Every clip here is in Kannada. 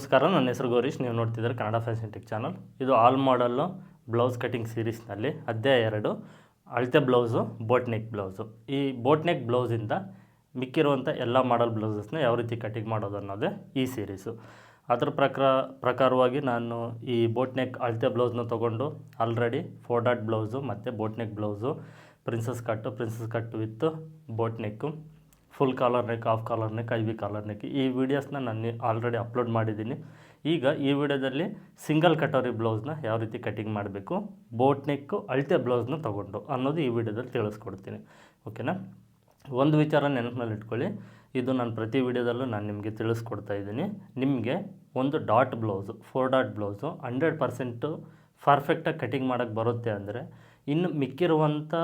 ನಮಸ್ಕಾರ, ನನ್ನ ಹೆಸರು ಗೌರೀಶ್. ನೀವು ನೋಡ್ತಿದ್ದಾರೆ ಕನ್ನಡ ಫ್ಯಾಷನ್ ಟೆಕ್ ಚಾನಲ್. ಇದು ಆಲ್ ಮಾಡಲ್ಲು ಬ್ಲೌಸ್ ಕಟಿಂಗ್ ಸೀರೀಸ್ನಲ್ಲಿ ಅಧ್ಯಾಯ ಎರಡು, ಅಳತೆ ಬ್ಲೌಸು ಬೋಟ್ ನೆಕ್ ಬ್ಲೌಸು. ಈ ಬೋಟ್ ನೆಕ್ ಬ್ಲೌಸಿಂದ ಮಿಕ್ಕಿರುವಂಥ ಎಲ್ಲ ಮಾಡಲ್ ಬ್ಲೌಸಸ್ನ ಯಾವ ರೀತಿ ಕಟಿಂಗ್ ಮಾಡೋದು ಅನ್ನೋದೇ ಈ ಸೀರೀಸು ಅದರ ಪ್ರಕಾರ, ಪ್ರಕಾರವಾಗಿ ನಾನು ಈ ಬೋಟ್ ನೆಕ್ ಅಳತೆ ಬ್ಲೌಸ್ನ ತೊಗೊಂಡು ಆಲ್ರೆಡಿ ಫೋರ್ ಡಾಟ್ ಬ್ಲೌಸು ಮತ್ತು boat neck blouse princess cut princess cut with boat neck full collar neck half collar neck I V collar neck ಈ ವಿಡಿಯೋಸ್ನ ನಾನು ಆಲ್ರೆಡಿ ಅಪ್ಲೋಡ್ ಮಾಡಿದ್ದೀನಿ. ಈಗ ಈ ವಿಡಿಯೋದಲ್ಲಿ ಸಿಂಗಲ್ ಕಟೋರಿ ಬ್ಲೌಸ್ನ ಯಾವ ರೀತಿ ಕಟಿಂಗ್ ಮಾಡಬೇಕು ಬೋಟ್ ನೆಕ್ಕು ಅಳತೆ ಬ್ಲೌಸ್ನ ತೊಗೊಂಡು ಅನ್ನೋದು ಈ ವಿಡಿಯೋದಲ್ಲಿ ತಿಳಿಸ್ಕೊಡ್ತೀನಿ. ಓಕೆನಾ ಒಂದು ವಿಚಾರ ನೆನಪಿನಲ್ಲಿ ಇಟ್ಕೊಳ್ಳಿ. ಇದು ನಾನು ಪ್ರತಿ ವಿಡಿಯೋದಲ್ಲೂ ನಾನು ನಿಮಗೆ ತಿಳಿಸ್ಕೊಡ್ತಾ ಇದ್ದೀನಿ. ನಿಮಗೆ ಒಂದು dot blouse four dot blouse hundred percent ಪರ್ಫೆಕ್ಟಾಗಿ ಕಟಿಂಗ್ ಮಾಡೋಕ್ಕೆ ಬರುತ್ತೆ ಅಂದರೆ ಇನ್ನು ಮಿಕ್ಕಿರುವಂಥ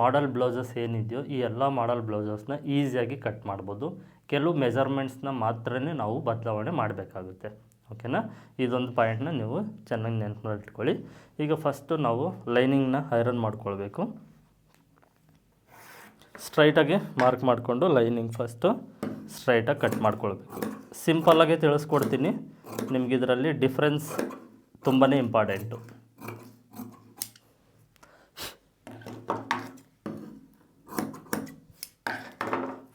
ಮಾಡಲ್ ಬ್ಲೌಸಸ್ ಏನಿದೆಯೋ ಈ ಎಲ್ಲ ಮಾಡಲ್ ಬ್ಲೌಸಸ್ನ ಈಸಿಯಾಗಿ ಕಟ್ ಮಾಡ್ಬೋದು. ಕೆಲವು ಮೆಜರ್ಮೆಂಟ್ಸ್ನ ಮಾತ್ರ ನಾವು ಬದಲಾವಣೆ ಮಾಡಬೇಕಾಗುತ್ತೆ. ಓಕೆನಾ ಇದೊಂದು ಪಾಯಿಂಟ್ನ ನೀವು ಚೆನ್ನಾಗಿ ನೆನಪಿನಲ್ಲಿ ಇಟ್ಕೊಳ್ಳಿ. ಈಗ ಫಸ್ಟು ನಾವು ಲೈನಿಂಗ್ನ ಐರನ್ ಮಾಡ್ಕೊಳ್ಬೇಕು. ಸ್ಟ್ರೈಟಾಗಿ ಮಾರ್ಕ್ ಮಾಡಿಕೊಂಡು ಲೈನಿಂಗ್ ಫಸ್ಟು ಸ್ಟ್ರೈಟಾಗಿ ಕಟ್ ಮಾಡ್ಕೊಳ್ಬೇಕು. ಸಿಂಪಲ್ಲಾಗೆ ತಿಳಿಸ್ಕೊಡ್ತೀನಿ. ನಿಮ್ಗೆ ಇದರಲ್ಲಿ ಡಿಫ್ರೆನ್ಸ್ ತುಂಬಾ ಇಂಪಾರ್ಟೆಂಟು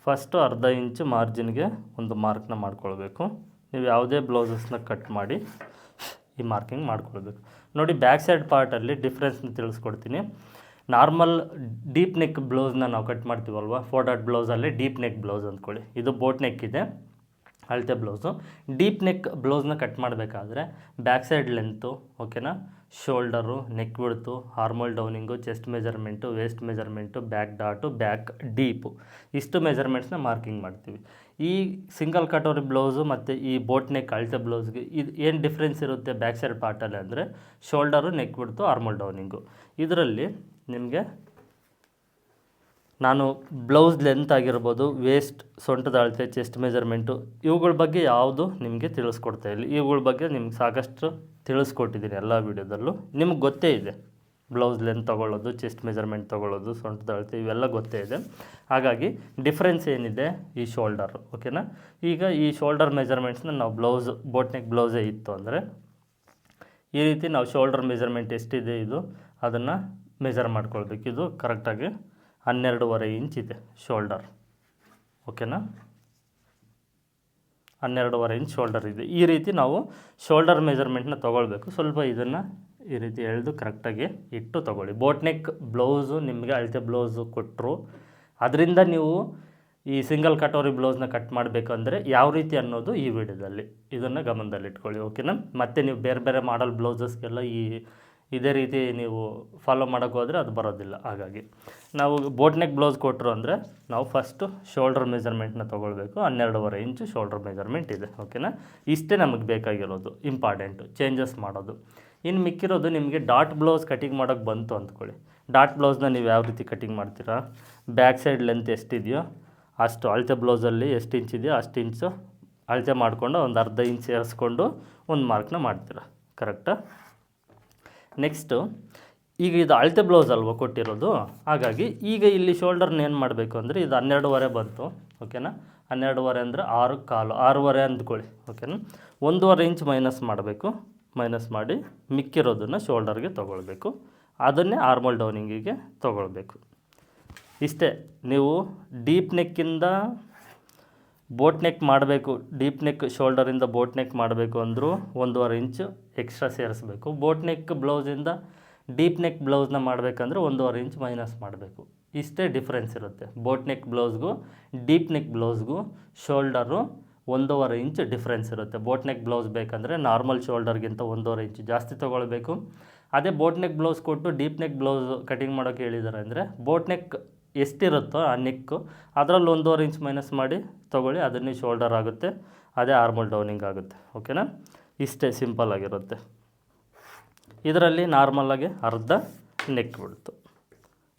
ಫಸ್ಟು ಅರ್ಧ ಇಂಚು ಮಾರ್ಜಿನ್ಗೆ ಒಂದು ಮಾರ್ಕ್ನ ಮಾಡ್ಕೊಳ್ಬೇಕು. ನೀವು ಯಾವುದೇ ಬ್ಲೌಸಸ್ನ ಕಟ್ ಮಾಡಿ ಈ ಮಾರ್ಕಿಂಗ್ ಮಾಡ್ಕೊಳ್ಬೇಕು. ನೋಡಿ ಬ್ಯಾಕ್ ಸೈಡ್ ಪಾರ್ಟಲ್ಲಿ ಡಿಫ್ರೆನ್ಸ್ನ ತಿಳಿಸ್ಕೊಡ್ತೀನಿ. ನಾರ್ಮಲ್ ಡೀಪ್ ನೆಕ್ ಬ್ಲೌಸ್ನ ನಾವು ಕಟ್ ಮಾಡ್ತೀವಲ್ವ? ಫೋರ್ ಡಾಟ್ ಬ್ಲೌಸಲ್ಲಿ ಡೀಪ್ ನೆಕ್ ಬ್ಲೌಸ್ ಅಂದ್ಕೊಳ್ಳಿ. ಇದು ಬೋಟ್ ನೆಕ್ ಇದೆ, ಅಳತೆ ಬ್ಲೌಸು ಡೀಪ್ ನೆಕ್ ಬ್ಲೌಸ್ನ ಕಟ್ ಮಾಡಬೇಕಾದ್ರೆ ಬ್ಯಾಕ್ ಸೈಡ್ ಲೆಂತು ಓಕೆನಾ shoulder neck width armhole ಡೌನಿಂಗು chest measurement waist measurement back dot back deep ಇಷ್ಟು ಮೆಜರ್ಮೆಂಟ್ಸ್ನ ಮಾರ್ಕಿಂಗ್ ಮಾಡ್ತೀವಿ. ಈ ಸಿಂಗಲ್ ಕಟೋರಿ ಬ್ಲೌಸು ಮತ್ತು ಈ ಬೋಟ್ ನೆಕ್ ಅಳತೆ ಬ್ಲೌಸ್ಗೆ ಇದು ಏನು ಡಿಫ್ರೆನ್ಸ್ ಇರುತ್ತೆ ಬ್ಯಾಕ್ ಸೈಡ್ ಪಾರ್ಟಲ್ಲಿ ಅಂದರೆ ಶೋಲ್ಡರು ನೆಕ್ ಬಿಡ್ತು ಹಾರ್ಮಲ್ ಡೌನಿಂಗು. ಇದರಲ್ಲಿ ನಿಮಗೆ ನಾನು ಬ್ಲೌಸ್ ಲೆಂತ್ ಆಗಿರ್ಬೋದು ವೇಸ್ಟ್ ಸೊಂಟದ ಅಳತೆ ಚೆಸ್ಟ್ ಮೆಜರ್ಮೆಂಟು ಇವುಗಳ ಬಗ್ಗೆ ಯಾವುದು ನಿಮಗೆ ತಿಳಿಸ್ಕೊಡ್ತಾ ಇಲ್ಲ. ಇವುಗಳ ಬಗ್ಗೆ ನಿಮ್ಗೆ ಸಾಕಷ್ಟು ತಿಳಿಸ್ಕೊಟ್ಟಿದ್ದೀನಿ ಎಲ್ಲ ವೀಡಿಯೋದಲ್ಲೂ. ನಿಮ್ಗೆ ಗೊತ್ತೇ ಇದೆ. ಬ್ಲೌಸ್ ಲೆಂತ್ ತೊಗೊಳ್ಳೋದು ಚೆಸ್ಟ್ ಮೆಜರ್ಮೆಂಟ್ ತೊಗೊಳ್ಳೋದು ಸೊಂಟದ ಅಳತೆ ಇವೆಲ್ಲ ಗೊತ್ತೇ ಇದೆ. ಹಾಗಾಗಿ ಡಿಫ್ರೆನ್ಸ್ ಏನಿದೆ ಈ ಶೋಲ್ಡರ್ ಓಕೆನಾ ಈಗ ಈ ಶೋಲ್ಡರ್ ಮೆಜರ್ಮೆಂಟ್ಸ್ನ ನಾವು ಬ್ಲೌಸ್ ಬೋಟ್ನೆಕ್ ಬ್ಲೌಸೇ ಇತ್ತು ಅಂದರೆ ಈ ರೀತಿ ನಾವು ಶೋಲ್ಡರ್ ಮೆಜರ್ಮೆಂಟ್ ಎಷ್ಟಿದೆ ಇದು? ಅದನ್ನು ಮೆಜರ್ ಮಾಡ್ಕೊಳ್ಬೇಕು. ಇದು ಕರೆಕ್ಟಾಗಿ ಹನ್ನೆರಡೂವರೆ ಇಂಚ್ ಇದೆ ಶೋಲ್ಡರ್ ಓಕೆನಾ ಹನ್ನೆರಡೂವರೆ ಇಂಚ್ ಶೋಲ್ಡರ್ ಇದೆ. ಈ ರೀತಿ ನಾವು ಶೋಲ್ಡರ್ ಮೆಜರ್ಮೆಂಟ್ನ ತೊಗೊಳ್ಬೇಕು. ಸ್ವಲ್ಪ ಇದನ್ನು ಈ ರೀತಿ ಎಳೆದು ಕರೆಕ್ಟಾಗಿ ಇಟ್ಟು ತೊಗೊಳ್ಳಿ. ಬೋಟ್ನೆಕ್ ಬ್ಲೌಸು ನಿಮಗೆ ಅಳತೆ ಬ್ಲೌಸು ಕೊಟ್ಟರು ಅದರಿಂದ ನೀವು ಈ ಸಿಂಗಲ್ ಕಟೋರಿ ಬ್ಲೌಸ್ನ ಕಟ್ ಮಾಡಬೇಕಂದ್ರೆ ಯಾವ ರೀತಿ ಅನ್ನೋದು ಈ ವಿಡಿಯೋದಲ್ಲಿ ಇದನ್ನು ಗಮನದಲ್ಲಿಟ್ಕೊಳ್ಳಿ. ಓಕೆನಾ ಮತ್ತು ನೀವು ಬೇರೆ ಬೇರೆ ಮಾಡಲ್ ಬ್ಲೌಸಸ್ಗೆಲ್ಲ ಈ ಇದೇ ರೀತಿ ನೀವು ಫಾಲೋ ಮಾಡೋಕ್ಕೆ ಹೋದರೆ ಅದು ಬರೋದಿಲ್ಲ. ಹಾಗಾಗಿ ನಾವು ಬೋಟ್ನೆಕ್ ಬ್ಲೌಸ್ ಕೊಟ್ಟರು ಅಂದರೆ ನಾವು ಫಸ್ಟು ಶೋಲ್ಡರ್ ಮೆಜರ್ಮೆಂಟ್ನ ತೊಗೊಳ್ಬೇಕು. ಹನ್ನೆರಡೂವರೆ ಇಂಚು ಶೋಲ್ಡರ್ ಮೆಜರ್ಮೆಂಟ್ ಇದೆ. ಓಕೆನಾ ಇಷ್ಟೇ ನಮಗೆ ಬೇಕಾಗಿರೋದು. ಇಂಪಾರ್ಟೆಂಟು ಚೇಂಜಸ್ ಮಾಡೋದು. ಇನ್ನು ಮಿಕ್ಕಿರೋದು ನಿಮಗೆ ಡಾಟ್ ಬ್ಲೌಸ್ ಕಟಿಂಗ್ ಮಾಡೋಕ್ಕೆ ಬಂತು ಅಂದ್ಕೊಳ್ಳಿ. ಡಾಟ್ ಬ್ಲೌಸ್ನ ನೀವು ಯಾವ ರೀತಿ ಕಟಿಂಗ್ ಮಾಡ್ತೀರಾ? ಬ್ಯಾಕ್ ಸೈಡ್ ಲೆಂತ್ ಎಷ್ಟಿದೆಯೋ ಅಷ್ಟು ಅಳತೆ ಬ್ಲೌಸಲ್ಲಿ ಎಷ್ಟು ಇಂಚ್ ಇದೆಯೋ ಅಷ್ಟು ಇಂಚು ಅಳತೆ ಮಾಡಿಕೊಂಡು ಒಂದು ಅರ್ಧ ಇಂಚ್ ಸೇರಿಸ್ಕೊಂಡು ಒಂದು ಮಾರ್ಕ್ನ ಮಾಡ್ತೀರಾ. ಕರೆಕ್ಟಾ ನೆಕ್ಸ್ಟು ಈಗ ಇದು ಅಳತೆ ಬ್ಲೌಸ್ ಅಲ್ವ ಕೊಟ್ಟಿರೋದು? ಹಾಗಾಗಿ ಈಗ ಇಲ್ಲಿ ಶೋಲ್ಡರ್ನ ಏನು ಮಾಡಬೇಕು ಅಂದರೆ ಇದು ಹನ್ನೆರಡುವರೆ ಬಂತು ಓಕೆನಾ ಹನ್ನೆರಡುವರೆ ಅಂದರೆ ಆರು ಕಾಲು, ಆರೂವರೆ ಅಂದ್ಕೊಳ್ಳಿ ಓಕೆನಾ ಒಂದೂವರೆ ಇಂಚ್ ಮೈನಸ್ ಮಾಡಬೇಕು ಮೈನಸ್ ಮಾಡಿ ಮಿಕ್ಕಿರೋದನ್ನು ಶೋಲ್ಡರ್ಗೆ ತೊಗೊಳ್ಬೇಕು, ಅದನ್ನೇ ಆರ್ಮಲ್ ಡೌನಿಂಗಿಗೆ ತೊಗೊಳ್ಬೇಕು. ಇಷ್ಟೇ, ನೀವು ಡೀಪ್ ನೆಕ್ಕಿಂದ ಬೋಟ್ ನೆಕ್ ಮಾಡಬೇಕು, ಡೀಪ್ ನೆಕ್ ಶೋಲ್ಡರಿಂದ ಬೋಟ್ ನೆಕ್ ಮಾಡಬೇಕು ಅಂದರೂ ಒಂದೂವರೆ ಇಂಚು ಎಕ್ಸ್ಟ್ರಾ ಸೇರಿಸ್ಬೇಕು. ಬೋಟ್ ನೆಕ್ ಬ್ಲೌಸಿಂದ ಡೀಪ್ ನೆಕ್ ಬ್ಲೌಸ್ನ ಮಾಡಬೇಕಂದ್ರೆ ಒಂದೂವರೆ ಇಂಚ್ ಮೈನಸ್ ಮಾಡಬೇಕು. ಇಷ್ಟೇ ಡಿಫ್ರೆನ್ಸ್ ಇರುತ್ತೆ. ಬೋಟ್ ನೆಕ್ ಬ್ಲೌಸ್ಗೂ, ಡೀಪ್ ನೆಕ್ ಬ್ಲೌಸ್ಗೂ ಶೋಲ್ಡರು ಒಂದೂವರೆ ಇಂಚ್ ಡಿಫ್ರೆನ್ಸ್ ಇರುತ್ತೆ. ಬೋಟ್ ನೆಕ್ ಬ್ಲೌಸ್ ಬೇಕಂದರೆ ನಾರ್ಮಲ್ ಶೋಲ್ಡರ್ಗಿಂತ ಒಂದೂವರೆ ಇಂಚ್ ಜಾಸ್ತಿ ತೊಗೊಳ್ಬೇಕು. ಅದೇ ಬೋಟ್ ನೆಕ್ ಬ್ಲೌಸ್ ಕೊಟ್ಟು ಡೀಪ್ ನೆಕ್ ಬ್ಲೌಸ್ ಕಟಿಂಗ್ ಮಾಡೋಕ್ಕೆ ಹೇಳಿದ್ದಾರೆ ಅಂದರೆ ಬೋಟ್ ನೆಕ್ ಎಷ್ಟಿರುತ್ತೋ ಆ ನೆಕ್ಕು ಅದರಲ್ಲಿ ಒಂದೂವರೆ ಇಂಚ್ ಮೈನಸ್ ಮಾಡಿ ತೊಗೊಳ್ಳಿ, ಅದನ್ನೇ ಶೋಲ್ಡರ್ ಆಗುತ್ತೆ, ಅದೇ ಆರ್ಮಲ್ ಡೌನಿಂಗ್ ಆಗುತ್ತೆ ಓಕೆನಾ ಇಷ್ಟೇ ಸಿಂಪಲ್ ಆಗಿರುತ್ತೆ. ಇದರಲ್ಲಿ ನಾರ್ಮಲಾಗಿ ಅರ್ಧ ನೆಕ್ ಬಿಡ್ತು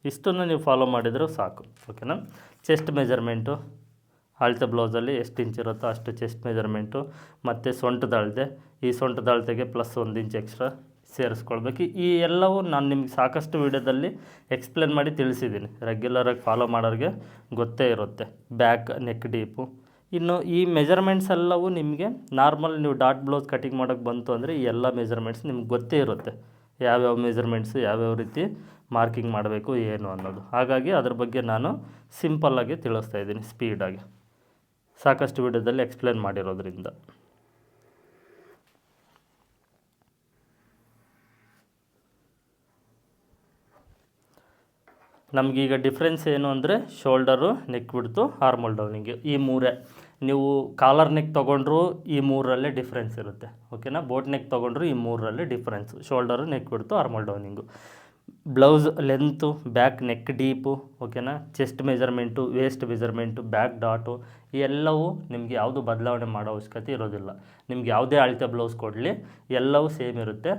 ಇಷ್ಟನ್ನು ನೀವು ಫಾಲೋ ಮಾಡಿದರೂ ಸಾಕು ಓಕೆನಾ ಚೆಸ್ಟ್ ಮೆಜರ್ಮೆಂಟು ಅಳತೆ ಬ್ಲೌಸಲ್ಲಿ ಎಷ್ಟು ಇಂಚ್ ಇರುತ್ತೋ ಅಷ್ಟು ಚೆಸ್ಟ್ ಮೆಜರ್ಮೆಂಟು ಮತ್ತು ಸೊಂಟದ ಅಳತೆ, ಈ ಸೊಂಟದ ಅಳತೆಗೆ ಪ್ಲಸ್ ಒಂದು ಇಂಚ್ ಎಕ್ಸ್ಟ್ರಾ ಸೇರಿಸ್ಕೊಳ್ಬೇಕು. ಈ ಎಲ್ಲವೂ ನಾನು ನಿಮ್ಗೆ ಸಾಕಷ್ಟು ವೀಡಿಯೋದಲ್ಲಿ ಎಕ್ಸ್ಪ್ಲೇನ್ ಮಾಡಿ ತಿಳಿಸಿದ್ದೀನಿ ರೆಗ್ಯುಲರಾಗಿ ಫಾಲೋ ಮಾಡೋರಿಗೆ ಗೊತ್ತೇ ಇರುತ್ತೆ. ಬ್ಯಾಕ್ ನೆಕ್ ಡೀಪು ಇನ್ನು ಈ ಮೆಜರ್ಮೆಂಟ್ಸ್ ಎಲ್ಲವೂ ನಿಮಗೆ ನಾರ್ಮಲ್ ನೀವು ಡಾಟ್ ಬ್ಲೌಸ್ ಕಟಿಂಗ್ ಮಾಡೋಕ್ಕೆ ಬಂತು ಅಂದರೆ ಈ ಎಲ್ಲ ಮೆಜರ್ಮೆಂಟ್ಸ್ ನಿಮ್ಗೆ ಗೊತ್ತೇ ಇರುತ್ತೆ. ಯಾವ್ಯಾವ ಮೆಜರ್ಮೆಂಟ್ಸು ಯಾವ್ಯಾವ ರೀತಿ ಮಾರ್ಕಿಂಗ್ ಮಾಡಬೇಕು, ಏನು ಅನ್ನೋದು. ಹಾಗಾಗಿ ಅದ್ರ ಬಗ್ಗೆ ನಾನು ಸಿಂಪಲ್ಲಾಗಿ ತಿಳಿಸ್ತಾ ಇದ್ದೀನಿ ಸ್ಪೀಡಾಗಿ ಸಾಕಷ್ಟು ವಿಡಿಯೋದಲ್ಲಿ ಎಕ್ಸ್ಪ್ಲೇನ್ ಮಾಡಿರೋದ್ರಿಂದ. ನಮಗೀಗ ಡಿಫ್ರೆನ್ಸ್ ಏನು ಅಂದರೆ ಶೋಲ್ಡರು ನೆಕ್ ಬಿಡ್ತು ಆರ್ಮಲ್ ಡೌನಿಂಗ್ ಈ ಮೂರೇ. ನೀವು ಕಾಲರ್ ನೆಕ್ ತೊಗೊಂಡ್ರು ಈ ಮೂರಲ್ಲೇ ಡಿಫ್ರೆನ್ಸ್ ಇರುತ್ತೆ. ಓಕೆನಾ ಬೋಟ್ ನೆಕ್ ತೊಗೊಂಡ್ರು ಈ ಮೂರಲ್ಲೇ ಡಿಫ್ರೆನ್ಸ್ ಶೋಲ್ಡರು ನೆಕ್ ಬಿಡ್ತು armhole ಡೌನಿಂಗು blouse length back neck deep ಓಕೆನಾ chest measurement waist measurement back dot ಎಲ್ಲವೂ ನಿಮಗೆ ಯಾವುದು ಬದಲಾವಣೆ ಮಾಡೋ ಅವಶ್ಯಕತೆ ಇರೋದಿಲ್ಲ. ನಿಮ್ಗೆ ಯಾವುದೇ ಅಳತೆ ಬ್ಲೌಸ್ ಕೊಡಲಿ, ಎಲ್ಲವೂ ಸೇಮ್ ಇರುತ್ತೆ.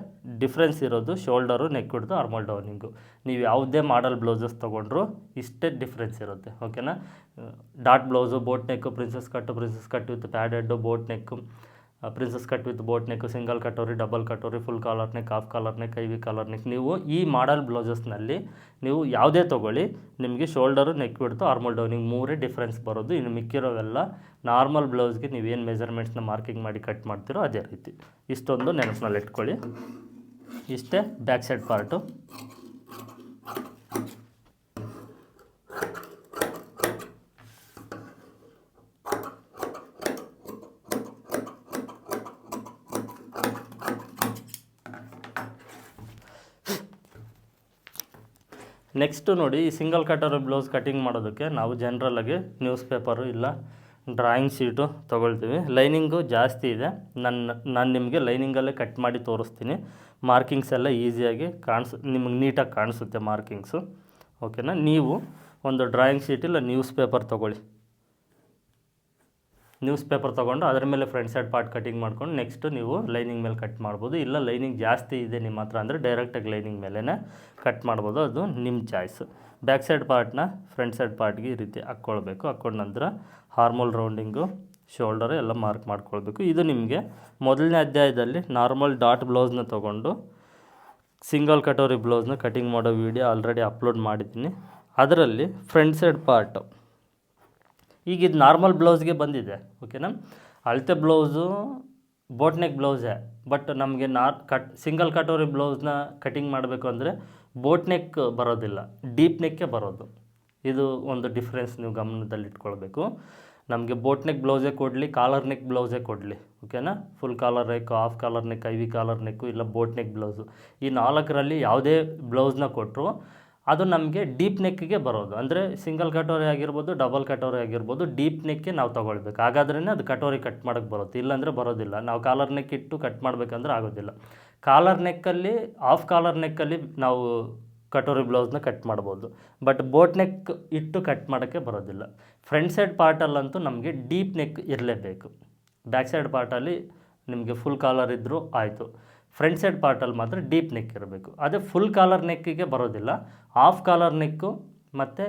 ಡಿಫ್ರೆನ್ಸ್ ಇರೋದು ಶೋಲ್ಡರು ನೆಕ್ ಹಿಡ್ದು ಆರ್ಮಲ್ ಡೌನಿಂಗು ನೀವು ಯಾವುದೇ ಮಾಡಲ್ ಬ್ಲೌಸಸ್ ತೊಗೊಂಡ್ರು ಇಷ್ಟೇ ಡಿಫ್ರೆನ್ಸ್ ಇರುತ್ತೆ ಓಕೆನಾ dot blouse boat neck princess cut princess cut with padded boat neck princess cut with boat neck single katori double katori full collar neck half collar neck V collar neck ನೀವು ಈ ಮಾಡಲ್ ಬ್ಲೌಸಸ್ನಲ್ಲಿ ನೀವು ಯಾವುದೇ ತೊಗೊಳ್ಳಿ, ನಿಮಗೆ ಶೋಲ್ಡರು ನೆಕ್ ಬಿಡ್ತು ಆರ್ಮಲ್ ಡೌನಿಂಗ್ ಮೂರೇ ಡಿಫ್ರೆನ್ಸ್ ಬರೋದು. ಇನ್ನು ಮಿಕ್ಕಿರೋವೆಲ್ಲ ನಾರ್ಮಲ್ ಬ್ಲೌಸ್ಗೆ ನೀವೇನು ಮೆಜರ್ಮೆಂಟ್ಸ್ನ ಮಾರ್ಕಿಂಗ್ ಮಾಡಿ ಕಟ್ ಮಾಡ್ತೀರೋ ಅದೇ ರೀತಿ. ಇಷ್ಟೊಂದು ನೆನಪಿನಲ್ಲಿ ಇಟ್ಕೊಳ್ಳಿ ಇಷ್ಟೇ ಬ್ಯಾಕ್ ಸೈಡ್ ಪಾರ್ಟು ನೆಕ್ಸ್ಟು ನೋಡಿ, ಈ ಸಿಂಗಲ್ ಕಟರ್ ಬ್ಲೌಸ್ ಕಟಿಂಗ್ ಮಾಡೋದಕ್ಕೆ ನಾವು ಜನ್ರಲ್ಲಾಗಿ ನ್ಯೂಸ್ ಪೇಪರು ಇಲ್ಲ ಡ್ರಾಯಿಂಗ್ ಶೀಟು ತೊಗೊಳ್ತೀವಿ. ಲೈನಿಂಗು ಜಾಸ್ತಿ ಇದೆ. ನನ್ನ ನಾನು ನಿಮಗೆ ಲೈನಿಂಗಲ್ಲೇ ಕಟ್ ಮಾಡಿ ತೋರಿಸ್ತೀನಿ. ಮಾರ್ಕಿಂಗ್ಸ್ ಎಲ್ಲ ಈಸಿಯಾಗಿ ಕಾಣಿಸ್, ನಿಮಗೆ ನೀಟಾಗಿ ಕಾಣಿಸುತ್ತೆ ಮಾರ್ಕಿಂಗ್ಸು ಓಕೆನಾ ನೀವು ಒಂದು ಡ್ರಾಯಿಂಗ್ ಶೀಟ್ ಇಲ್ಲ ನ್ಯೂಸ್ ಪೇಪರ್ ತೊಗೊಳ್ಳಿ. ನ್ಯೂಸ್ ಪೇಪರ್ ತೊಗೊಂಡು ಅದರ ಮೇಲೆ ಫ್ರಂಟ್ ಸೈಡ್ ಪಾರ್ಟ್ ಕಟಿಂಗ್ ಮಾಡ್ಕೊಂಡು ನೆಕ್ಸ್ಟ್ ನೀವು ಲೈನಿಂಗ್ ಮೇಲೆ ಕಟ್ ಮಾಡ್ಬೋದು. ಇಲ್ಲ ಲೈನಿಂಗ್ ಜಾಸ್ತಿ ಇದೆ ನಿಮ್ಮ ಹತ್ರ ಅಂದರೆ ಡೈರೆಕ್ಟಾಗಿ ಲೈನಿಂಗ್ ಮೇಲೇ ಕಟ್ ಮಾಡ್ಬೋದು. ಅದು ನಿಮ್ಮ ಚಾಯ್ಸ್ ಬ್ಯಾಕ್ ಸೈಡ್ ಪಾರ್ಟ್ನ ಫ್ರಂಟ್ ಸೈಡ್ ಪಾರ್ಟ್ಗೆ ಈ ರೀತಿ ಹಾಕ್ಕೊಳ್ಬೇಕು. ಹಾಕ್ಕೊಂಡ ನಂತರ ಹಾರ್ಮೋಲ್ ರೌಂಡಿಂಗು ಶೋಲ್ಡರ್ ಎಲ್ಲ ಮಾರ್ಕ್ ಮಾಡ್ಕೊಳ್ಬೇಕು. ಇದು ನಿಮಗೆ ಮೊದಲನೇ ಅಧ್ಯಾಯದಲ್ಲಿ ನಾರ್ಮಲ್ ಡಾಟ್ ಬ್ಲೌಸ್ನ ತೊಗೊಂಡು ಸಿಂಗಲ್ ಕಟೋರಿ ಬ್ಲೌಸ್ನ ಕಟಿಂಗ್ ಮಾಡೋ ವೀಡಿಯೋ ಆಲ್ರೆಡಿ ಅಪ್ಲೋಡ್ ಮಾಡಿದ್ದೀನಿ. ಅದರಲ್ಲಿ ಫ್ರಂಟ್ ಸೈಡ್ ಪಾರ್ಟು ಈಗ ಇದು ನಾರ್ಮಲ್ ಬ್ಲೌಸ್ಗೆ ಬಂದಿದೆ ಓಕೆನಾ ಅಳತೆ ಬ್ಲೌಸು ಬೋಟ್ನೆಕ್ ಬ್ಲೌಸೇ ಬಟ್ ನಮಗೆ ನಾರ್ ಕಟ್ ಸಿಂಗಲ್ ಕಟೋರಿ ಬ್ಲೌಸ್ನ ಕಟಿಂಗ್ ಮಾಡಬೇಕು ಅಂದರೆ ಬೋಟ್ ನೆಕ್ ಬರೋದಿಲ್ಲ ಡೀಪ್ ನೆಕ್ಕೇ ಬರೋದು. ಇದು ಒಂದು ಡಿಫ್ರೆನ್ಸ್ ನೀವು ಗಮನದಲ್ಲಿ ಇಟ್ಕೊಳ್ಬೇಕು. ನಮಗೆ ಬೋಟ್ ನೆಕ್ ಬ್ಲೌಸೇ ಕೊಡಲಿ ಕಾಲರ್ ನೆಕ್ ಬ್ಲೌಸೇ ಕೊಡಲಿ ಓಕೆನಾ full collar neck half collar neck IV collar neck ಇಲ್ಲ ಬೋಟ್ ನೆಕ್ ಬ್ಲೌಸು ಈ ನಾಲ್ಕರಲ್ಲಿ ಯಾವುದೇ ಬ್ಲೌಸ್ನ ಕೊಟ್ಟರು ಅದು ನಮಗೆ ಡೀಪ್ ನೆಕ್ಕಿಗೆ ಬರೋದು. ಅಂದರೆ ಸಿಂಗಲ್ ಕಟೋರಿ ಆಗಿರ್ಬೋದು, ಡಬಲ್ ಕಟೋರಿ ಆಗಿರ್ಬೋದು, ಡೀಪ್ ನೆಕ್ಗೆ ನಾವು ತೊಗೊಳ್ಬೇಕು. ಹಾಗಾದ್ರೇ ಅದು ಕಟೋರಿ ಕಟ್ ಮಾಡೋಕ್ಕೆ ಬರುತ್ತೆ. ಇಲ್ಲಾಂದರೆ ಬರೋದಿಲ್ಲ. ನಾವು ಕಾಲರ್ ನೆಕ್ ಇಟ್ಟು ಕಟ್ ಮಾಡಬೇಕಂದ್ರೆ ಆಗೋದಿಲ್ಲ. ಕಾಲರ್ ನೆಕ್ಕಲ್ಲಿ, ಆಫ್ ಕಾಲರ್ ನೆಕ್ಕಲ್ಲಿ ನಾವು ಕಟೋರಿ ಬ್ಲೌಸ್ನ ಕಟ್ ಮಾಡ್ಬೋದು. ಬಟ್ ಬೋಟ್ ನೆಕ್ ಇಟ್ಟು ಕಟ್ ಮಾಡೋಕ್ಕೆ ಬರೋದಿಲ್ಲ. ಫ್ರಂಟ್ ಸೈಡ್ ಪಾರ್ಟಲ್ಲಂತೂ ನಮಗೆ ಡೀಪ್ ನೆಕ್ ಇರಲೇಬೇಕು. ಬ್ಯಾಕ್ ಸೈಡ್ ಪಾರ್ಟಲ್ಲಿ ನಿಮಗೆ ಫುಲ್ ಕಾಲರ್ ಇದ್ದರೂ ಆಯಿತು. ಫ್ರಂಟ್ ಸೈಡ್ ಪಾರ್ಟಲ್ಲಿ ಮಾತ್ರ ಡೀಪ್ ನೆಕ್ ಇರಬೇಕು. ಅದೇ ಫುಲ್ ಕಾಲರ್ ನೆಕ್ಕಿಗೆ ಬರೋದಿಲ್ಲ. ಹಾಫ್ ಕಾಲರ್ ನೆಕ್ಕು ಮತ್ತು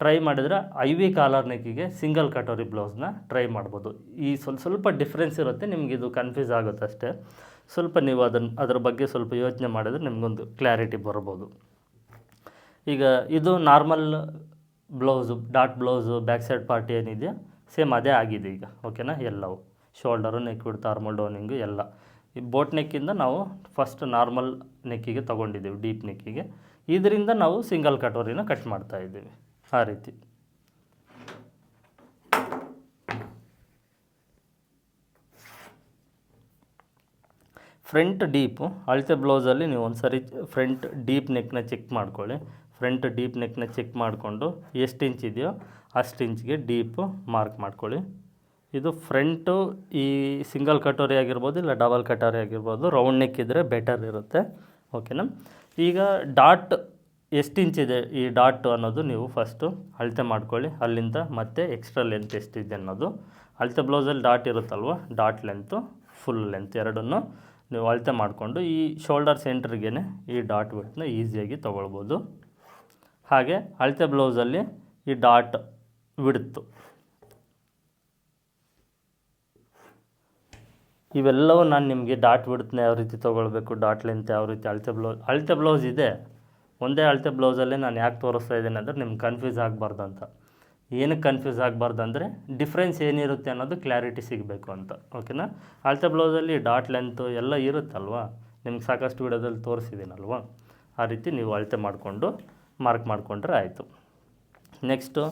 ಟ್ರೈ ಮಾಡಿದರೆ ಐ ವಿ ಕಾಲರ್ ನೆಕ್ಕಿಗೆ ಸಿಂಗಲ್ ಕಟೋರಿ ಬ್ಲೌಸ್ನ ಟ್ರೈ ಮಾಡ್ಬೋದು. ಈ ಸ್ವಲ್ಪ ಸ್ವಲ್ಪ ಡಿಫ್ರೆನ್ಸ್ ಇರುತ್ತೆ, ನಿಮ್ಗೆ ಇದು ಕನ್ಫ್ಯೂಸ್ ಆಗುತ್ತೆ ಅಷ್ಟೇ. ಸ್ವಲ್ಪ ನೀವು ಅದನ್ನು ಅದ್ರ ಬಗ್ಗೆ ಸ್ವಲ್ಪ ಯೋಚನೆ ಮಾಡಿದರೆ ನಿಮಗೊಂದು ಕ್ಲಾರಿಟಿ ಬರ್ಬೋದು. ಈಗ ಇದು normal blouse dot blouse back side party ಏನಿದೆಯಾ? ಸೇಮ್ ಅದೇ ಆಗಿದೆ ಈಗ. ಓಕೆನಾ ಎಲ್ಲವೂ. ಶೋಲ್ಡರು ನೆಕ್ ಬಿಡ್ತಾ ಆರ್ಮಲ್ ಡೌನಿಂಗು ಎಲ್ಲ. ಈ ಬೋಟ್ ನೆಕ್ಕಿಂದ ನಾವು ಫಸ್ಟ್ ನಾರ್ಮಲ್ ನೆಕ್ಕಿಗೆ ತೊಗೊಂಡಿದ್ದೀವಿ ಡೀಪ್ ನೆಕ್ಕಿಗೆ ಇದರಿಂದ ನಾವು ಸಿಂಗಲ್ ಕಟೋರಿನ ಕಟ್ ಮಾಡ್ತಾ ಇದ್ದೀವಿ, ಆ ರೀತಿ. ಫ್ರಂಟ್ ಡೀಪು ಅಳತೆ ಬ್ಲೌಸಲ್ಲಿ ನೀವು ಒಂದು ಫ್ರಂಟ್ ಡೀಪ್ ನೆಕ್ನ ಚೆಕ್ ಮಾಡ್ಕೊಳ್ಳಿ. ಫ್ರಂಟ್ ಡೀಪ್ ನೆಕ್ನ ಚೆಕ್ ಮಾಡಿಕೊಂಡು ಎಷ್ಟು ಇಂಚ್ ಇದೆಯೋ ಅಷ್ಟು ಇಂಚ್ಗೆ ಡೀಪು ಮಾರ್ಕ್ ಮಾಡ್ಕೊಳ್ಳಿ. ಇದು ಫ್ರಂಟು ಈ ಸಿಂಗಲ್ ಕಟೋರಿ ಆಗಿರ್ಬೋದು ಇಲ್ಲ ಡಬಲ್ ಕಟೋರಿ ಆಗಿರ್ಬೋದು ರೌಂಡ್ ನೆಕ್ ಇದ್ದರೆ ಬೆಟರ್ ಇರುತ್ತೆ. ಓಕೆನಾ ಈಗ ಡಾಟ್ ಎಷ್ಟು ಇಂಚ್ ಇದೆ ಈ ಡಾಟ್ ಅನ್ನೋದು ನೀವು ಫಸ್ಟು ಅಳತೆ ಮಾಡ್ಕೊಳ್ಳಿ. ಅಲ್ಲಿಂದ ಮತ್ತೆ ಎಕ್ಸ್ಟ್ರಾ ಲೆಂತ್ ಎಷ್ಟಿದೆ ಅನ್ನೋದು. ಅಳತೆ ಬ್ಲೌಸಲ್ಲಿ ಡಾಟ್ ಇರುತ್ತಲ್ವ? ಡಾಟ್ ಲೆಂತು ಫುಲ್ ಲೆಂತ್ ಎರಡನ್ನು ನೀವು ಅಳತೆ ಮಾಡಿಕೊಂಡು ಈ ಶೋಲ್ಡರ್ ಸೆಂಟ್ರಿಗೆ ಈ ಡಾಟ್ ಬಿಟ್ಟನ್ನ ಈಸಿಯಾಗಿ ತೊಗೊಳ್ಬೋದು. ಹಾಗೆ ಅಳತೆ ಬ್ಲೌಸಲ್ಲಿ ಈ ಡಾಟ್ ಬಿಡ್ತು ಇವೆಲ್ಲವೂ ನಾನು ನಿಮಗೆ ಡಾಟ್ ಬಿಡ್ತನೇ ಯಾವ ರೀತಿ ತೊಗೊಳ್ಬೇಕು, ಡಾಟ್ ಲೆಂತ್ ಯಾವ ರೀತಿ ಅಳತೆ ಬ್ಲೌಸ್ ಅಳತೆ ಬ್ಲೌಸ್ ಇದೆ. ಒಂದೇ ಅಳತೆ ಬ್ಲೌಸಲ್ಲೇ ನಾನು ಯಾಕೆ ತೋರಿಸ್ತಾ ಇದ್ದೀನಿ ಅಂದರೆ ನಿಮ್ಗೆ ಕನ್ಫ್ಯೂಸ್ ಆಗಬಾರ್ದು ಅಂತ. ಏನಕ್ಕೆ ಕನ್ಫ್ಯೂಸ್ ಆಗಬಾರ್ದು ಅಂದರೆ ಡಿಫ್ರೆನ್ಸ್ ಏನಿರುತ್ತೆ ಅನ್ನೋದು ಕ್ಲಾರಿಟಿ ಸಿಗಬೇಕು ಅಂತ. ಓಕೆನಾ ಅಳತೆ ಬ್ಲೌಸಲ್ಲಿ ಡಾಟ್ ಲೆಂತು ಎಲ್ಲ ಇರುತ್ತಲ್ವಾ? ನಿಮ್ಗೆ ಸಾಕಷ್ಟು ವಿಡಿಯೋದಲ್ಲಿ ತೋರಿಸಿದ್ದೀನಲ್ವಾ? ಆ ರೀತಿ ನೀವು ಅಳತೆ ಮಾಡಿಕೊಂಡು ಮಾರ್ಕ್ ಮಾಡಿಕೊಂಡ್ರೆ ಆಯಿತು. ನೆಕ್ಸ್ಟು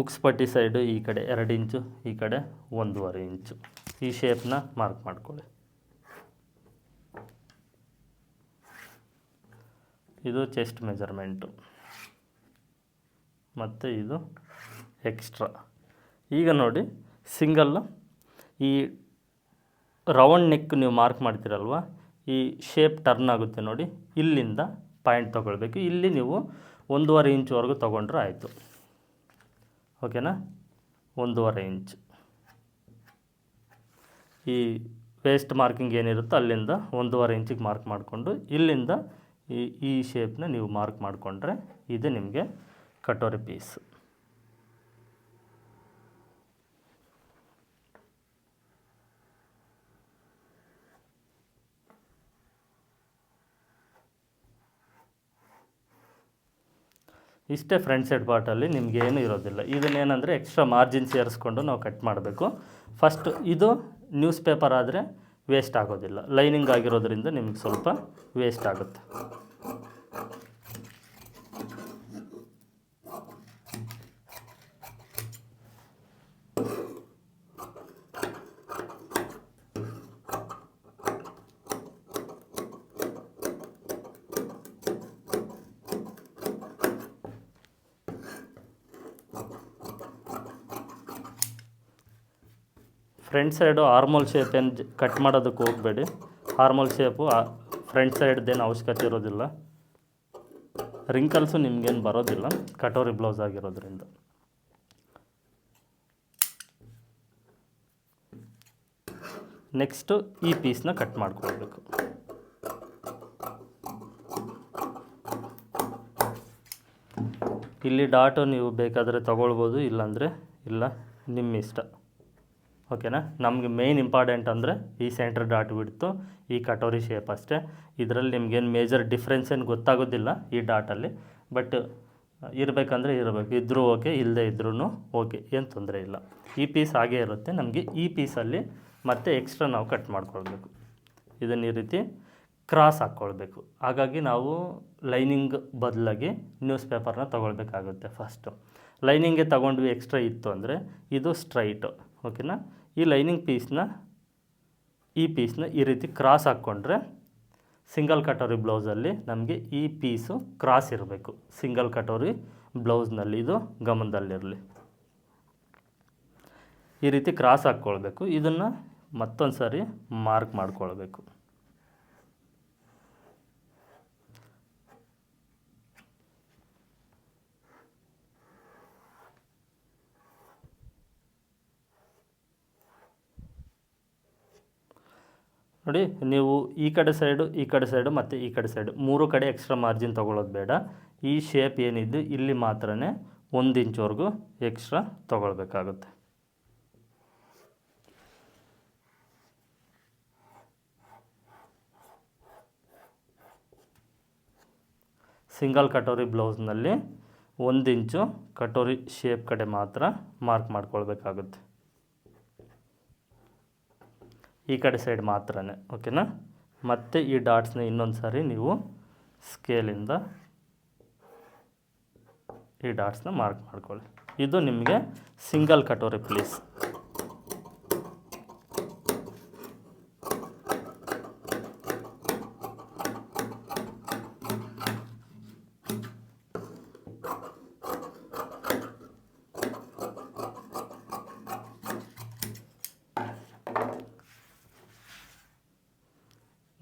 ಉಕ್ಸ್ ಪಟ್ಟಿ ಸೈಡು ಈ ಕಡೆ ಎರಡು ಇಂಚು, ಈ ಕಡೆ ಒಂದೂವರೆ ಇಂಚು. ಈ ಶೇಪ್ನ ಮಾರ್ಕ್ ಮಾಡ್ಕೊಳ್ಳಿ. ಇದು ಚೆಸ್ಟ್ ಮೆಜರ್ಮೆಂಟು ಮತ್ತು ಇದು ಎಕ್ಸ್ಟ್ರಾ ಈಗ ನೋಡಿ ಸಿಂಗಲ್ ಈ ರೌಂಡ್ ನೆಕ್ ನೀವು ಮಾರ್ಕ್ ಮಾಡ್ತೀರಲ್ವ, ಈ ಶೇಪ್ ಟರ್ನ್ ಆಗುತ್ತೆ ನೋಡಿ, ಇಲ್ಲಿಂದ ಪಾಯಿಂಟ್ ತೊಗೊಳ್ಬೇಕು. ಇಲ್ಲಿ ನೀವು ಒಂದೂವರೆ ಇಂಚುವರೆಗೂ ತೊಗೊಂಡ್ರೆ ಆಯಿತು. ಓಕೆನಾ? ಒಂದೂವರೆ ಇಂಚ್. ಈ ವೇಸ್ಟ್ ಮಾರ್ಕಿಂಗ್ ಏನಿರುತ್ತೋ ಅಲ್ಲಿಂದ ಒಂದೂವರೆ ಇಂಚಿಗೆ ಮಾರ್ಕ್ ಮಾಡಿಕೊಂಡು ಇಲ್ಲಿಂದ ಈ ಈ ಶೇಪ್ನ ನೀವು ಮಾರ್ಕ್ ಮಾಡಿಕೊಂಡ್ರೆ ಇದು ನಿಮಗೆ ಕಟೋರಿ ಪೀಸ್ ಇಷ್ಟೇ ಫ್ರಂಟ್ ಸೈಡ್ ಪಾರ್ಟಲ್ಲಿ ನಿಮ್ಗೆ ಏನೂ ಇರೋದಿಲ್ಲ. ಇದನ್ನೇನಂದರೆ ಎಕ್ಸ್ಟ್ರಾ ಮಾರ್ಜಿನ್ ಸೇರಿಸ್ಕೊಂಡು ನಾವು ಕಟ್ ಮಾಡಬೇಕು. ಫಸ್ಟ್ ಇದು ನ್ಯೂಸ್ ಪೇಪರ್ ಆದರೆ ವೇಸ್ಟ್ ಆಗೋದಿಲ್ಲ. ಲೈನಿಂಗ್ ಆಗಿರೋದ್ರಿಂದ ನಿಮ್ಗೆ ಸ್ವಲ್ಪ ವೇಸ್ಟ್ ಆಗುತ್ತೆ. ಫ್ರಂಟ್ ಸೈಡು ಆರ್ಮೋಲ್ ಶೇಪ್ ಏನು ಕಟ್ ಮಾಡೋದಕ್ಕೆ ಹೋಗಬೇಡಿ. ಆರ್ಮೋಲ್ ಶೇಪು ಫ್ರಂಟ್ ಸೈಡ್ದೇನು ಅವಶ್ಯಕತೆ ಇರೋದಿಲ್ಲ. ರಿಂಕಲ್ಸು ನಿಮ್ಗೇನು ಬರೋದಿಲ್ಲ. ಕಟೋರಿ ಬ್ಲೌಸ್ ಆಗಿರೋದ್ರಿಂದ. ನೆಕ್ಸ್ಟು ಈ ಪೀಸ್ನ ಕಟ್ ಮಾಡ್ಕೊಳ್ಬೇಕು. ಇಲ್ಲಿ ಡಾಟು ನೀವು ಬೇಕಾದರೆ ತಗೊಳ್ಬೋದು, ಇಲ್ಲಾಂದರೆ ಇಲ್ಲ. ನಿಮ್ಮ ಇಷ್ಟ ಓಕೆನಾ? ನಮಗೆ ಮೇಯ್ನ್ ಇಂಪಾರ್ಟೆಂಟ್ ಅಂದರೆ ಈ ಸೆಂಟ್ರ್ ಡಾಟ್ ಬಿಡ್ತು ಈ ಕಟೋರಿ ಶೇಪ್ ಅಷ್ಟೇ. ಇದರಲ್ಲಿ ನಿಮ್ಗೇನು ಮೇಜರ್ ಡಿಫ್ರೆನ್ಸ್ ಏನು ಗೊತ್ತಾಗೋದಿಲ್ಲ ಈ ಡಾಟಲ್ಲಿ ಬಟ್ ಇರಬೇಕಂದ್ರೆ ಇರಬೇಕು. ಇದ್ದರೂ ಓಕೆ ಇಲ್ಲದೆ ಇದ್ರೂ ಓಕೆ ಏನು ತೊಂದರೆ ಇಲ್ಲ. ಈ ಪೀಸ್ ಹಾಗೇ ಇರುತ್ತೆ. ನಮಗೆ ಈ ಪೀಸಲ್ಲಿ ಮತ್ತೆ ಎಕ್ಸ್ಟ್ರಾ ನಾವು ಕಟ್ ಮಾಡ್ಕೊಳ್ಬೇಕು. ಇದನ್ನು ಈ ರೀತಿ ಕ್ರಾಸ್ ಹಾಕ್ಕೊಳ್ಬೇಕು ಹಾಗಾಗಿ ನಾವು ಲೈನಿಂಗ್ ಬದಲಾಗಿ ನ್ಯೂಸ್ ಪೇಪರ್ನ ತೊಗೊಳ್ಬೇಕಾಗುತ್ತೆ ಫಸ್ಟು ಲೈನಿಂಗ್ಗೆ ತಗೊಂಡ್ವಿ ಎಕ್ಸ್ಟ್ರಾ ಇತ್ತು ಅಂದರೆ ಇದು ಸ್ಟ್ರೈಟು ಓಕೆನಾ? ಈ ಲೈನಿಂಗ್ ಪೀಸ್ನ, ಈ ಪೀಸ್ನ ಈ ರೀತಿ ಕ್ರಾಸ್ ಹಾಕ್ಕೊಂಡ್ರೆ ಸಿಂಗಲ್ ಕಟೋರಿ ಬ್ಲೌಸಲ್ಲಿ ನಮಗೆ ಈ ಪೀಸು ಕ್ರಾಸ್ ಇರಬೇಕು. ಸಿಂಗಲ್ ಕಟೋರಿ ಬ್ಲೌಸ್ನಲ್ಲಿ ಇದು ಗಮನದಲ್ಲಿರಲಿ. ಈ ರೀತಿ ಕ್ರಾಸ್ ಹಾಕ್ಕೊಳ್ಬೇಕು. ಇದನ್ನು ಮತ್ತೊಂದು ಸಾರಿ ಮಾರ್ಕ್ ಮಾಡ್ಕೊಳ್ಬೇಕು. ನೋಡಿ, ನೀವು ಈ ಕಡೆ ಸೈಡು ಈ ಕಡೆ ಸೈಡು ಮತ್ತು ಈ ಕಡೆ ಸೈಡು ಮೂರು ಕಡೆ ಎಕ್ಸ್ಟ್ರಾ ಮಾರ್ಜಿನ್ ತೊಗೊಳ್ಳೋದು ಬೇಡ. ಈ ಶೇಪ್ ಏನಿದ್ದು ಇಲ್ಲಿ ಮಾತ್ರ ಒಂದು ಇಂಚ್ವರೆಗೂ ಎಕ್ಸ್ಟ್ರಾ ತೊಗೊಳ್ಬೇಕಾಗುತ್ತೆ. ಸಿಂಗಲ್ ಕಟೋರಿ ಬ್ಲೌಸ್ನಲ್ಲಿ ಒಂದು ಇಂಚು ಕಟೋರಿ ಶೇಪ್ ಕಡೆ ಮಾತ್ರ ಮಾರ್ಕ್ ಮಾಡ್ಕೊಳ್ಬೇಕಾಗುತ್ತೆ. ಈ ಕಡೆ ಸೈಡ್ ಮಾತ್ರನೇ ಓಕೆನಾ ಮತ್ತು ಈ ಡಾಟ್ಸ್ನ ಇನ್ನೊಂದು ಸಾರಿ ನೀವು ಸ್ಕೇಲಿಂದ ಈ ಡಾಟ್ಸ್ನ ಮಾರ್ಕ್ ಮಾಡ್ಕೊಳ್ಳಿ. ಇದು ನಿಮಗೆ ಸಿಂಗಲ್ ಕಟೋರಿ ಪ್ಲೀಸ್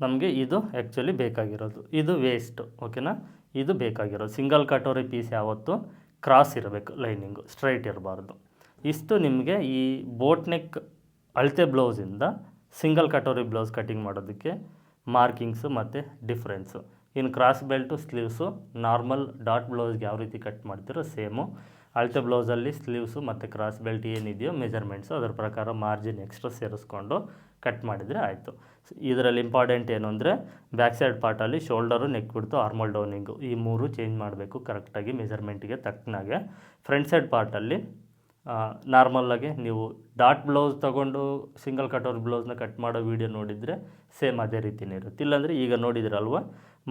ನಮಗೆ ಇದು ಆ್ಯಕ್ಚುಲಿ ಬೇಕಾಗಿರೋದು. ಇದು ವೇಸ್ಟ್ ಓಕೆನಾ ಇದು ಬೇಕಾಗಿರೋದು. ಸಿಂಗಲ್ ಕಟೋರಿ ಪೀಸ್ ಯಾವತ್ತು ಕ್ರಾಸ್ ಇರಬೇಕು ಲೈನಿಂಗು ಸ್ಟ್ರೈಟ್ ಇರಬಾರ್ದು. ಇಷ್ಟು ನಿಮಗೆ ಈ ಬೋಟ್ನೆಕ್ ಅಳತೆ ಬ್ಲೌಸಿಂದ ಸಿಂಗಲ್ ಕಟೋರಿ ಬ್ಲೌಸ್ ಕಟಿಂಗ್ ಮಾಡೋದಕ್ಕೆ ಮಾರ್ಕಿಂಗ್ಸು ಮತ್ತು ಡಿಫ್ರೆನ್ಸು ಇನ್ನು cross belt sleeves normal dot ಬ್ಲೌಸ್ಗೆ ಯಾವ ರೀತಿ ಕಟ್ ಮಾಡ್ತೀರೋ ಸೇಮು ಅಳತೆ ಬ್ಲೌಸಲ್ಲಿ ಸ್ಲೀವ್ಸು ಮತ್ತು ಕ್ರಾಸ್ ಬೆಲ್ಟ್ ಏನಿದೆಯೋ ಮೆಜರ್ಮೆಂಟ್ಸು ಅದರ ಪ್ರಕಾರ ಮಾರ್ಜಿನ್ ಎಕ್ಸ್ಟ್ರಾ ಸೇರಿಸ್ಕೊಂಡು ಕಟ್ ಮಾಡಿದರೆ ಆಯಿತು. ಇದರಲ್ಲಿ ಇಂಪಾರ್ಟೆಂಟ್ ಏನು ಅಂದರೆ ಬ್ಯಾಕ್ ಸೈಡ್ ಪಾರ್ಟಲ್ಲಿ ಶೋಲ್ಡರು ನೆಕ್ ಬಿಡ್ತು ಆರ್ಮಲ್ ಡೌನಿಂಗು ಈ ಮೂರು ಚೇಂಜ್ ಮಾಡಬೇಕು ಕರೆಕ್ಟಾಗಿ ಮೆಜರ್ಮೆಂಟಿಗೆ ತಕ್ಕನಾಗೆ. ಫ್ರಂಟ್ ಸೈಡ್ ಪಾರ್ಟಲ್ಲಿ ನಾರ್ಮಲ್ಲಾಗಿ ನೀವು ಡಾಟ್ ಬ್ಲೌಸ್ ತೊಗೊಂಡು ಸಿಂಗಲ್ ಕಟೋರ್ ಬ್ಲೌಸ್ನ ಕಟ್ ಮಾಡೋ ವೀಡಿಯೋ ನೋಡಿದರೆ ಸೇಮ್ ಅದೇ ರೀತಿಯೇ ಇರುತ್ತೆ. ಇಲ್ಲಾಂದರೆ ಈಗ ನೋಡಿದ್ರಲ್ವ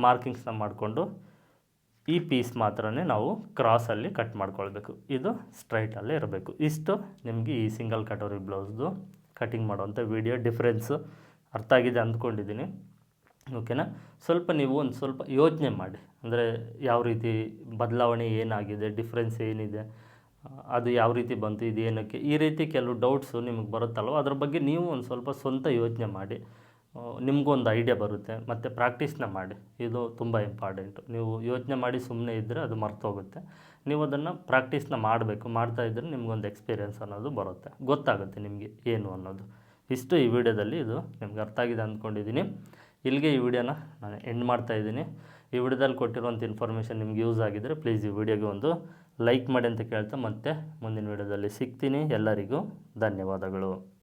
ಮಾರ್ಕಿಂಗ್ಸ್ನ ಮಾಡಿಕೊಂಡು ಈ ಪೀಸ್ ಮಾತ್ರ ನಾವು ಕ್ರಾಸಲ್ಲಿ ಕಟ್ ಮಾಡ್ಕೊಳ್ಬೇಕು. ಇದು ಸ್ಟ್ರೈಟಲ್ಲೇ ಇರಬೇಕು. ಇಷ್ಟು ನಿಮಗೆ ಈ ಸಿಂಗಲ್ ಕಟೋರಿ ಬ್ಲೌಸ್ದು ಕಟಿಂಗ್ ಮಾಡುವಂಥ ವೀಡಿಯೋ ಡಿಫ್ರೆನ್ಸು ಅರ್ಥ ಆಗಿದೆ ಅಂದ್ಕೊಂಡಿದ್ದೀನಿ. ಓಕೆನಾ ಸ್ವಲ್ಪ ನೀವು ಒಂದು ಸ್ವಲ್ಪ ಯೋಚನೆ ಮಾಡಿ. ಅಂದರೆ ಯಾವ ರೀತಿ ಬದಲಾವಣೆ ಏನಾಗಿದೆ ಡಿಫ್ರೆನ್ಸ್ ಏನಿದೆ, ಅದು ಯಾವ ರೀತಿ ಬಂತು, ಇದು ಏನಕ್ಕೆ? ಈ ರೀತಿ ಕೆಲವು ಡೌಟ್ಸು ನಿಮಗೆ ಬರುತ್ತಲ್ವ? ಅದ್ರ ಬಗ್ಗೆ ನೀವು ಒಂದು ಸ್ವಲ್ಪ ಸ್ವಂತ ಯೋಚನೆ ಮಾಡಿ. ನಿಮಗೊಂದು ಐಡಿಯಾ ಬರುತ್ತೆ. ಮತ್ತು ಪ್ರಾಕ್ಟೀಸ್ನ ಮಾಡಿ. ಇದು ತುಂಬ ಇಂಪಾರ್ಟೆಂಟು ನೀವು ಯೋಚನೆ ಮಾಡಿ ಸುಮ್ಮನೆ ಇದ್ದರೆ ಅದು ಮರ್ತೋಗುತ್ತೆ. ನೀವು ಅದನ್ನು ಪ್ರಾಕ್ಟೀಸ್ನ ಮಾಡಬೇಕು. ಮಾಡ್ತಾ ಇದ್ದರೆ ನಿಮಗೊಂದು ಎಕ್ಸ್ಪೀರಿಯೆನ್ಸ್ ಅನ್ನೋದು ಬರುತ್ತೆ. ಗೊತ್ತಾಗುತ್ತೆ ನಿಮಗೆ ಏನು ಅನ್ನೋದು. ಇಷ್ಟು ಈ ವಿಡಿಯೋದಲ್ಲಿ ಇದು ನಿಮ್ಗೆ ಅರ್ಥ ಆಗಿದೆ ಅಂದ್ಕೊಂಡಿದ್ದೀನಿ. ಇಲ್ಲಿಗೆ ಈ ವಿಡಿಯೋನ ನಾನು ಎಂಡ್ ಮಾಡ್ತಾ ಇದ್ದೀನಿ. ಈ ವಿಡಿಯೋದಲ್ಲಿ ಕೊಟ್ಟಿರುವಂಥ ಇನ್ಫಾರ್ಮೇಷನ್ ನಿಮ್ಗೆ ಯೂಸ್ ಆಗಿದ್ದರೆ ಪ್ಲೀಸ್ ಈ ವಿಡಿಯೋಗೆ ಒಂದು ಲೈಕ್ ಮಾಡಿ ಅಂತ ಕೇಳ್ತಾ ಮತ್ತೆ ಮುಂದಿನ ವಿಡಿಯೋದಲ್ಲಿ ಸಿಗ್ತೀನಿ. ಎಲ್ಲರಿಗೂ ಧನ್ಯವಾದಗಳು.